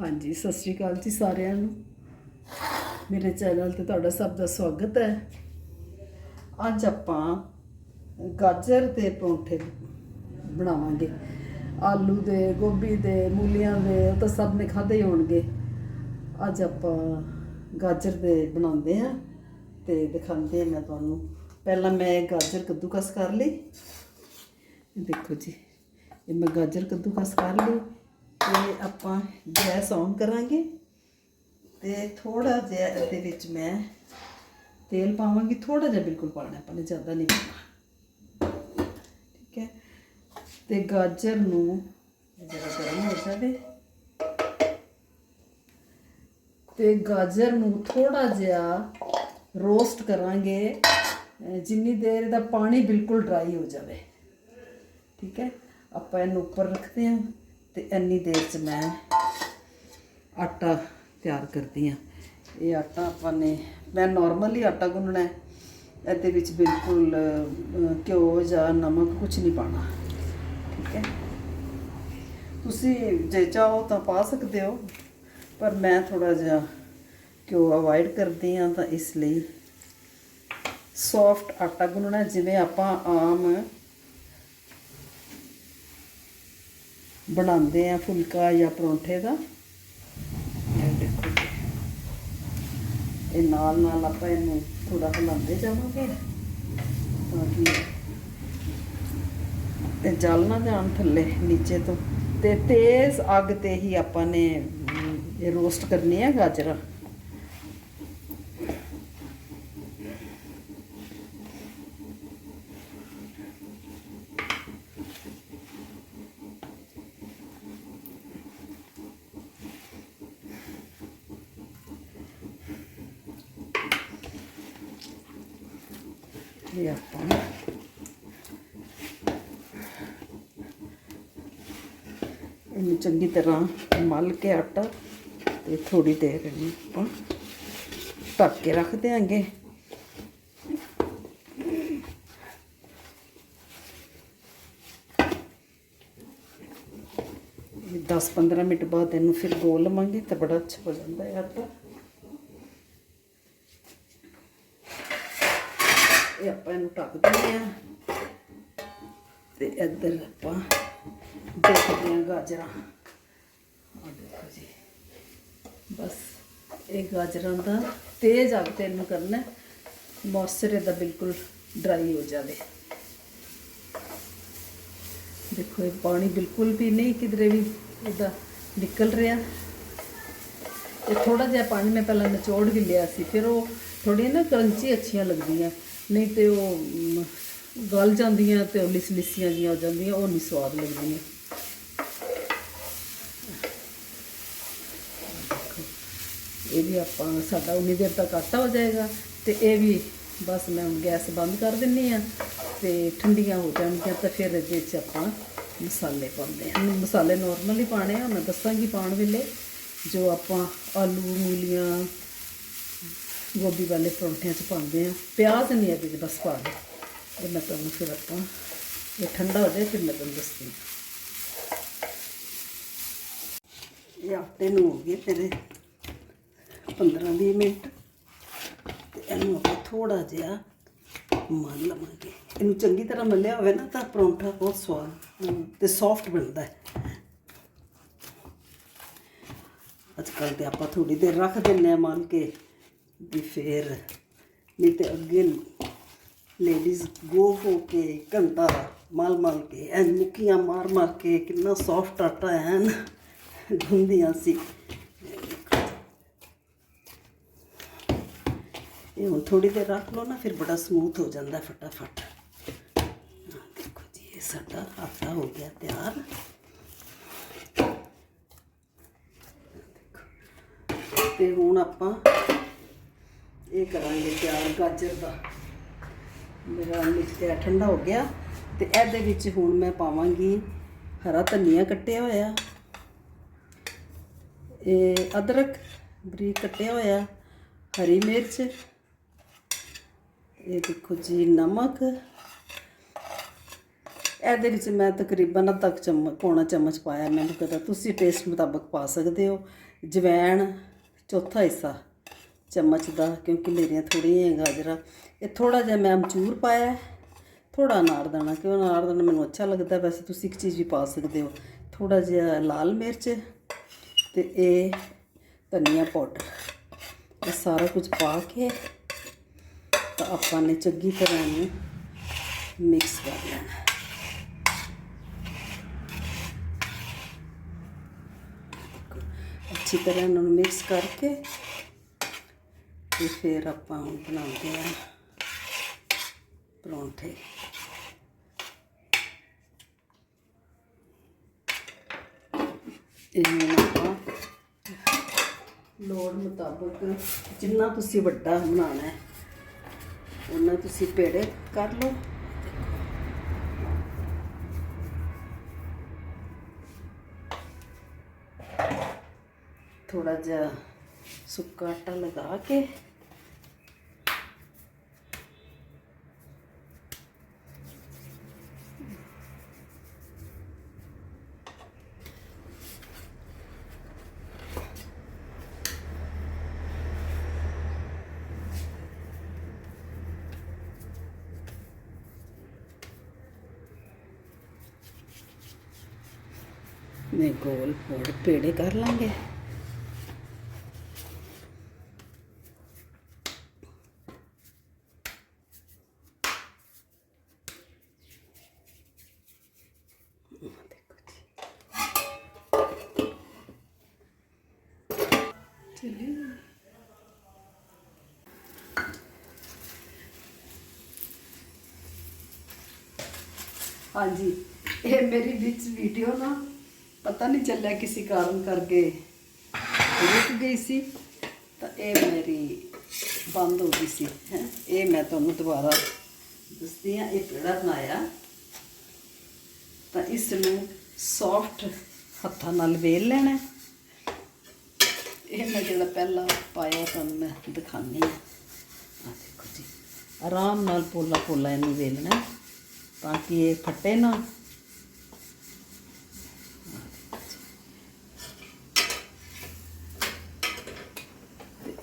ਹਾਂਜੀ, ਸਤਿ ਸ਼੍ਰੀ ਅਕਾਲ ਜੀ ਸਾਰਿਆਂ ਨੂੰ। ਮੇਰੇ ਚੈਨਲ ਤੇ ਤੁਹਾਡਾ ਸਭ ਦਾ ਸਵਾਗਤ ਹੈ। ਅੱਜ ਆਪਾਂ ਗਾਜਰ ਦੇ ਪਰੌਂਠੇ ਬਣਾਵਾਂਗੇ। ਆਲੂ ਦੇ, ਗੋਭੀ ਦੇ, ਮੂਲੀਆਂ ਦੇ, ਉਹ ਤਾਂ ਸਭ ਨੇ ਖਾਦੇ ਹੀ ਹੋਣਗੇ। ਅੱਜ ਆਪਾਂ ਗਾਜਰ ਦੇ ਬਣਾਉਂਦੇ ਆ ਤੇ ਦਿਖਾਉਂਦੇ ਆ ਮੈਂ ਤੁਹਾਨੂੰ। ਪਹਿਲਾਂ ਮੈਂ ਗਾਜਰ ਕੱਦੂਕਸ ਕਰ ਲਈ। ਦੇਖੋ ਜੀ, ਇਹ ਮੈਂ ਗਾਜਰ ਕੱਦੂਕਸ ਕਰ ਲਈ। ਤੇ ਆਪਾਂ ਗੈਸ ਔਨ ਕਰਾਂਗੇ ਤੇ ਥੋੜਾ ਜਿਹਾ ਇਹਦੇ ਵਿੱਚ ਮੈਂ ਤੇਲ ਪਾਵਾਂਗੀ ਥੋੜਾ ਜਿਹਾ ਬਿਲਕੁਲ ਪਾਣਾ ਆਪਾਂ ਨੇ ਜ਼ਿਆਦਾ ਨਹੀਂ ਪਾਣਾ ਠੀਕ ਹੈ? ਤੇ ਗਾਜਰ ਨੂੰ ਜਰਾ ਗਰਮ ਹੋ ਜਾਵੇ, ਤੇ ਗਾਜਰ ਨੂੰ ਥੋੜਾ ਜਿਹਾ ਰੋਸਟ ਕਰਾਂਗੇ ਜਿੰਨੀ ਦੇਰ ਦਾ ਪਾਣੀ ਬਿਲਕੁਲ ਡਰਾਈ ਹੋ ਜਾਵੇ। ਠੀਕ ਹੈ? ਆਪਾਂ ਇਹਨੂੰ ਉੱਪਰ ਰੱਖਦੇ ਹਾਂ। ਤੇ ਇੰਨੀ ਦੇਰ 'ਚ ਮੈਂ ਆਟਾ ਤਿਆਰ ਕਰਦੀ ਹਾਂ ਇਹ ਆਟਾ ਆਪਾਂ ਨੇ, ਮੈਂ ਨਾਰਮਲੀ ਆਟਾ ਗੁੰਨਣਾ ਹੈ। ਇਹਦੇ ਵਿੱਚ ਬਿਲਕੁਲ ਘਿਓ ਜਾਂ ਨਮਕ ਕੁਝ ਨਹੀਂ ਪਾਣਾ ਠੀਕ ਹੈ? ਤੁਸੀਂ ਜੇ ਚਾਹੋ ਤਾਂ ਪਾ ਸਕਦੇ ਹੋ, ਪਰ ਮੈਂ ਥੋੜਾ ਜਿਹਾ ਘਿਓ ਅਵੋਇਡ ਕਰਦੀ ਹਾਂ ਤਾਂ ਇਸ ਲਈ ਸੌਫਟ ਆਟਾ ਗੁੰਨਣਾ ਜਿਵੇਂ ਆਪਾਂ ਆਮ ਬਣਾਉਂਦੇ ਆ ਫੁਲਕਾ ਜਾਂ ਪਰੌਂਠੇ ਦਾ। ਇਹ ਦੇਖੋ ਇਹ ਨਾਲ ਨਾਲ ਆਪਾਂ ਇਹਨੂੰ ਥੋੜਾ ਹਿਲਾਉਂਦੇ ਜਾਵਾਂਗੇ ਤਾਂ ਕਿ ਤੇ ਜਲ ਨਾ ਜਾਣ ਥੱਲੇ ਨੀਚੇ ਤੋਂ। ਤੇ ਤੇਜ਼ ਅੱਗ ਤੇ ਹੀ ਆਪਾਂ ਨੇ, ਇਹ ਰੋਸਟ ਕਰਨੀ ਹੈ ਗਾਜਰਾਂ। ਇਹ ਆਪਾਂ ਇਹਨੂੰ ਚੰਗੀ ਤਰ੍ਹਾਂ ਮਲ ਕੇ ਆਟਾ ਤੇ ਥੋੜੀ ਦੇਰ ਇਹਨੂੰ ਆਪਾਂ ਢੱਕ ਕੇ ਰੱਖ ਦਿਆਂਗੇ। ਇਹ 10-15 ਮਿੰਟ ਬਾਅਦ ਇਹਨੂੰ ਫਿਰ ਗੋਲ ਲਵਾਂਗੇ ਤਾਂ ਬੜਾ ਅੱਛਾ ਹੋ ਜਾਂਦਾ ਹੈ ਆਟਾ। ਇਹ ਆਪਾਂ ਇਹਨੂੰ ਢੱਕ ਦਿੰਦੇ ਆ ਤੇ ਇੱਧਰ ਆਪਾਂ ਦੇਖਦੇ ਆ ਗਾਜਰਾਂ। ਆ ਦੇਖੋ ਜੀ। ਬਸ, ਇਹ ਗਾਜਰਾਂ ਦਾ ਤੇਜ਼ ਅੱਗ ਤੇ ਇਹਨੂੰ ਕਰਨਾ ਮੌਇਸਚਰ ਇਹਦਾ ਬਿਲਕੁਲ ਡਰਾਈ ਹੋ ਜਾਵੇ। ਦੇਖੋ, ਇਹ ਪਾਣੀ ਬਿਲਕੁਲ ਵੀ ਨਹੀਂ ਕਿਧਰੇ ਵੀ ਇਹਦਾ ਨਿਕਲ ਰਿਹਾ। ਇਹ ਥੋੜਾ ਜਿਹਾ ਪਾਣੀ ਮੈਂ ਪਹਿਲਾਂ ਨਿਚੋੜ ਵੀ ਲਿਆ ਸੀ, ਫਿਰ ਉਹ ਥੋੜੀਆਂ ਨਾ ਕਰੰਚੀ ਅੱਛੀਆਂ ਲੱਗਦੀਆਂ। ਨਹੀਂ ਤੇ ਉਹ ਗਲ ਜਾਂਦੀਆਂ ਤੇ ਉਹ ਲਿਸ ਲਿਸੀਆਂ ਜੀਆਂ ਹੋ ਜਾਂਦੀਆਂ, ਉਹ ਨਹੀਂ ਸਵਾਦ ਲੱਗਦੀਆਂ। ਇਹ ਵੀ ਆਪਾਂ ਸਾਡਾ ਉਨੀ ਦੇਰ ਤੱਕ ਆਟਾ ਹੋ ਜਾਏਗਾ ਤੇ ਇਹ ਵੀ ਬਸ ਮੈਂ ਹੁਣ ਗੈਸ ਬੰਦ ਕਰ ਦਿੰਨੀ ਆ ਤੇ ਠੰਡੀਆਂ ਹੋ ਜਾਣਗੀਆਂ ਤਾਂ ਫਿਰ ਇਹਦੇ ਵਿੱਚ ਆਪਾਂ ਮਸਾਲੇ ਪਾਉਂਦੇ ਆ। ਮਸਾਲੇ ਨਾਰਮਲੀ ਪਾਣੇ ਆ, ਮੈਂ ਦੱਸਾਂਗੀ ਪਾਉਣ ਵੇਲੇ ਜੋ ਆਪਾਂ ਆਲੂ, ਮੂਲੀਆਂ ਗੋਭੀ ਵਾਲੇ ਪਰੌਂਠਿਆਂ 'ਚ ਪਾਉਂਦੇ ਆ ਪਿਆਜ਼ ਨਹੀਂ ਇਹਦੇ 'ਚ ਬਸ ਪਾ ਦੇ ਇਹ ਮੈਂ ਤੁਹਾਨੂੰ ਫਿਰ ਆਪਾਂ ਇਹ ਠੰਡਾ ਹੋ ਜਾਏ ਫਿਰ ਮੈਂ ਤੁਹਾਨੂੰ ਦੱਸਦੀ ਹਾਂ। ਇਹ ਆਟੇ ਨੂੰ ਹੋ ਗਏ ਤੇਰੇ 15-20 ਮਿੰਟ। ਤੇ ਇਹਨੂੰ ਆਪਾਂ ਥੋੜਾ ਜਿਹਾ ਮਲ ਲਵਾਂਗੇ। ਇਹਨੂੰ ਚੰਗੀ ਤਰ੍ਹਾਂ ਮਲਿਆ ਹੋਵੇ ਨਾ ਤਾਂ ਪਰੌਂਠਾ ਬਹੁਤ ਸਵਾਦ ਅਮ, ਤੇ ਸੌਫਟ ਬਣਦਾ ਹੈ। ਅੱਜ ਕੱਲ੍ਹ ਤੇ ਆਪਾਂ ਥੋੜੀ ਦੇਰ ਰੱਖ ਦਿੰਨੇ ਆ ਮਲ ਕੇ। ਵੀ ਫੇਰ, ਨਹੀਂ ਤੇ ਅੱਗੇ ਲੇਡੀਜ਼ ਗੋ ਹੋ ਕੇ ਘੰਟਾ ਮਲ ਮਲ ਕੇ ਐਂ ਮੁੱਕੀਆਂ ਮਾਰ ਮਾਰ ਕੇ ਕਿੰਨਾ ਸੌਫਟ ਆਟਾ ਐਨ ਗੁੰਦੀਆਂ ਸੀ। ਇਹ ਹੁਣ ਥੋੜੀ ਦੇਰ ਰੱਖ ਲਓ ਨਾ, ਫਿਰ ਬੜਾ ਸਮੂਥ ਹੋ ਜਾਂਦਾ ਫਟਾਫਟ। ਦੇਖੋ ਜੀ, ਇਹ ਸਾਡਾ ਆਟਾ ਹੋ ਗਿਆ ਤਿਆਰ। ਤੇ ਹੁਣ ਆਪਾਂ ਇਹ ਕਰਾਂਗੇ ਤਿਆਰ ਗਾਜਰ ਦਾ। ਮੇਰਾ ਮਿਕਸ ਠੰਡਾ ਹੋ ਗਿਆ। ਤੇ ਇਹਦੇ ਵਿੱਚ ਹੁਣ ਮੈਂ ਪਾਵਾਂਗੀ ਹਰਾ ਧਨੀਆ ਕੱਟਿਆ ਹੋਇਆ। ਇਹ ਅਦਰਕ ਬਰੀਕ ਕੱਟਿਆ ਹੋਇਆ। ਹਰੀ ਮਿਰਚ। ਇਹ ਦੇਖੋ ਜੀ, ਨਮਕ। ਇਹਦੇ ਵਿੱਚ ਮੈਂ ਤਕਰੀਬਨ ਅੱਧਾ ਕੁ ਚਮਚ, ਪੌਣਾ ਚਮਚ ਪਾਇਆ। ਮੈਨੂੰ ਪਤਾ ਤੁਸੀਂ ਟੇਸਟ ਮੁਤਾਬਕ ਪਾ ਸਕਦੇ ਹੋ। ਜਵੈਣ, ਚੌਥਾ ਹਿੱਸਾ। ਚਮਚ ਦਾ, ਕਿਉਂਕਿ ਮੇਰੀਆਂ ਥੋੜ੍ਹੀਆਂ ਗਾਜਰਾਂ। ਇਹ ਥੋੜਾ ਜਿਹਾ ਮੈਂ ਅਮਚੂਰ ਪਾਇਆ ਥੋੜਾ ਅਨਾਰਦਾਣਾ ਕਿਉਂ ਅਨਾਰਦਾਣਾ ਮੈਨੂੰ ਅੱਛਾ ਲੱਗਦਾ। ਵੈਸੇ ਤੁਸੀਂ ਇੱਕ ਚੀਜ਼ ਵੀ ਪਾ ਸਕਦੇ ਹੋ। ਥੋੜਾ ਜਿਹਾ ਲਾਲ ਮਿਰਚ ਤੇ ਇਹ ਧਨੀਆ ਪਾਊਡਰ। ਇਹ ਸਾਰਾ ਕੁਝ ਪਾ ਕੇ ਤਾਂ ਆਪਾਂ ਨੇ ਚੰਗੀ ਤਰ੍ਹਾਂ ਨੂੰ ਮਿਕਸ ਕਰ ਲੈਣਾ। ਅੱਛੀ ਤਰ੍ਹਾਂ ਇਹਨਾਂ ਨੂੰ ਮਿਕਸ ਕਰਕੇ ਤੇ ਫਿਰ ਆਪਾਂ ਹੁਣ ਬਣਾਉਂਦੇ ਆ ਪਰੌਂਠੇ। ਇਹਨਾਂ ਆਪਾਂ ਲੋੜ ਮੁਤਾਬਕ ਜਿੰਨਾ ਤੁਸੀਂ ਵੱਡਾ ਬਣਾਉਣਾ ਹੈ, ਉਹਨਾਂ ਤੁਸੀਂ ਪੇੜੇ ਕਰ ਲਓ। ਥੋੜਾ ਜਿਹਾ ਸੁੱਕਾ ਆਟਾ ਲਗਾ ਕੇ ਨੇ ਗੋਲ ਪੋੜ ਪੇੜੇ ਕਰ ਲਾਂਗੇ ਦੇਖੋ ਜੀ ਚਲਿਏ ਹਾਂਜੀ ਇਹ ਮੇਰੀ ਵਿੱਚ ਵੀਡੀਓ ਨਾ ਪਤਾ ਨਹੀਂ ਚੱਲਿਆ ਕਿਸੇ ਕਾਰਨ ਕਰਕੇ। ਰੁਕ ਗਈ ਸੀ, ਤਾਂ ਇਹ ਮੇਰੀ ਬੰਦ ਹੋ ਗਈ ਸੀ, ਹੈ। ਇਹ ਮੈਂ ਤੁਹਾਨੂੰ ਦੁਬਾਰਾ ਦੱਸਦੀ ਹਾਂ, ਇਹ ਪੇੜਾ ਬਣਾਇਆ ਤਾਂ ਇਸ ਨੂੰ ਸੌਫਟ ਹੱਥਾਂ ਨਾਲ ਵੇਲ ਲੈਣਾ। ਇਹ ਮੈਂ ਜਿਹੜਾ ਪਹਿਲਾਂ ਪਾਇਆ, ਤੁਹਾਨੂੰ ਮੈਂ ਦਿਖਾਉਂਦੀ ਹਾਂ। ਆ ਦੇਖੋ ਜੀ, ਆਰਾਮ ਨਾਲ ਪੋਲਾ ਪੋਲਾ ਇਹਨੂੰ ਵੇਲਣਾ, ਤਾਂ ਕਿ ਇਹ ਫਟੇ ਨਾ।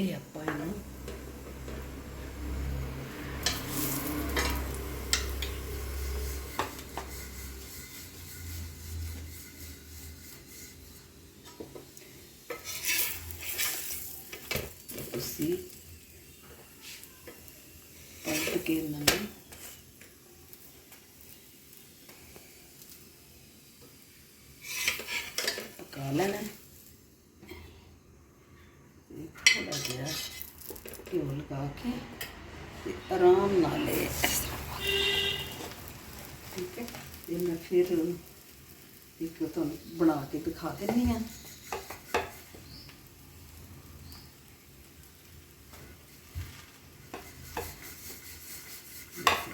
ਤੇ ਇਹ ਆਪਾਂ ਇਹਨੂੰ ਤੁਸੀਂ ਪਲਟ ਕੇ ਇਹਨਾਂ ਨੂੰ ਪਕਾ ਲੈਣਾ ਹੈ। ਤੇ ਥੋੜਾ ਜਿਹਾ ਘਿਓ ਕੇ ਤੇ ਆਰਾਮ ਨਾਲ ਇਹ ਇਸ ਤਰ੍ਹਾਂ ਪਾ ਠੀਕ ਹੈ? ਤੇ ਮੈਂ ਫਿਰ ਇੱਕ ਤੁਹਾਨੂੰ ਬਣਾ ਕੇ ਦਿਖਾ ਦਿੰਦੀ ਹਾਂ।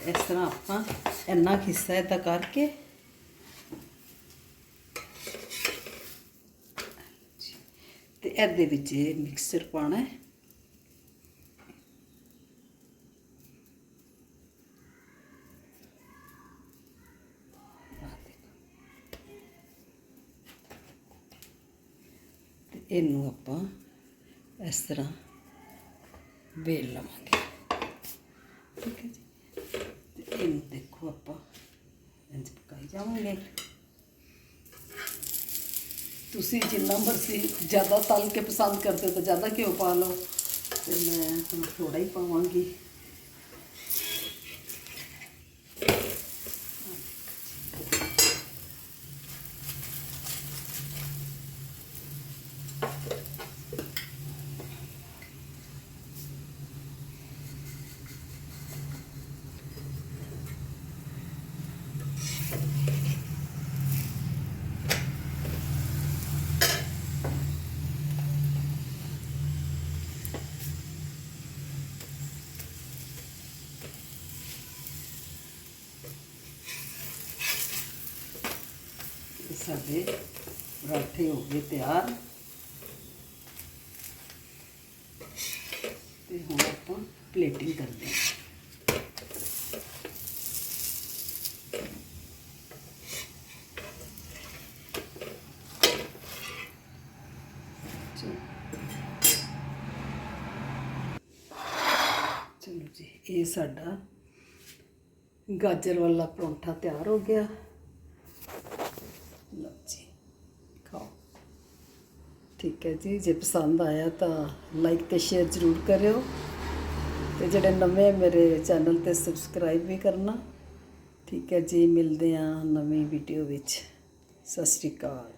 ਇਸ ਤਰ੍ਹਾਂ ਆਪਾਂ ਇੰਨਾ ਕੁ ਹਿੱਸਾ ਇਹਦਾ ਕਰਕੇ ਤੇ ਇਹਦੇ ਵਿੱਚ ਇਹ ਮਿਕਸਚਰ ਪਾਣਾ ਹੈ ਆਹ ਦੇਖੋ। ਤੇ ਇਹਨੂੰ ਆਪਾਂ ਇਸ ਤਰ੍ਹਾਂ ਵੇਲ ਲਵਾਂਗੇ। ਠੀਕ ਹੈ ਜੀ? ਤੇ ਇਹਨੂੰ ਦੇਖੋ ਆਪਾਂ ਇੰਜ ਪਕਾਈ ਜਾਵਾਂਗੇ। ਤੁਸੀਂ ਜਿੰਨਾ ਮਰਜ਼ੀ ਜ਼ਿਆਦਾ ਤਲ ਕੇ ਪਸੰਦ ਕਰਦੇ ਹੋ ਤਾਂ ਜ਼ਿਆਦਾ ਘਿਓ ਪਾ ਲਓ। ਤੇ ਮੈਂ ਹੁਣ ਥੋੜਾ ਹੀ ਪਾਵਾਂਗੀ। ਸਾਡੇ ਪਰਾਠੇ ਹੋ ਗਏ ਤਿਆਰ। ਤੇ ਹੁਣ ਆਪਾਂ ਪਲੇਟਿੰਗ ਕਰਦੇ ਹਾਂ। ਚਲੋ ਜੀ, ਇਹ ਸਾਡਾ ਗਾਜਰ ਵਾਲਾ ਪਰੌਂਠਾ ਤਿਆਰ ਹੋ ਗਿਆ। ਲਓ ਜੀ। ਖਾਓ। ਠੀਕ ਹੈ ਜੀ ਜੇ ਪਸੰਦ ਆਇਆ ਤਾਂ ਲਾਈਕ ਤੇ ਸ਼ੇਅਰ ਜ਼ਰੂਰ ਕਰਿਓ ਤੇ ਜਿਹੜੇ ਨਵੇਂ ਮੇਰੇ ਚੈਨਲ ਤੇ ਸਬਸਕ੍ਰਾਈਬ ਵੀ ਕਰਨਾ। ਠੀਕ ਹੈ ਜੀ ਮਿਲਦੇ ਆ ਨਵੀਂ ਵੀਡੀਓ ਵਿੱਚ। ਸਤਿ ਸ਼੍ਰੀ ਅਕਾਲ।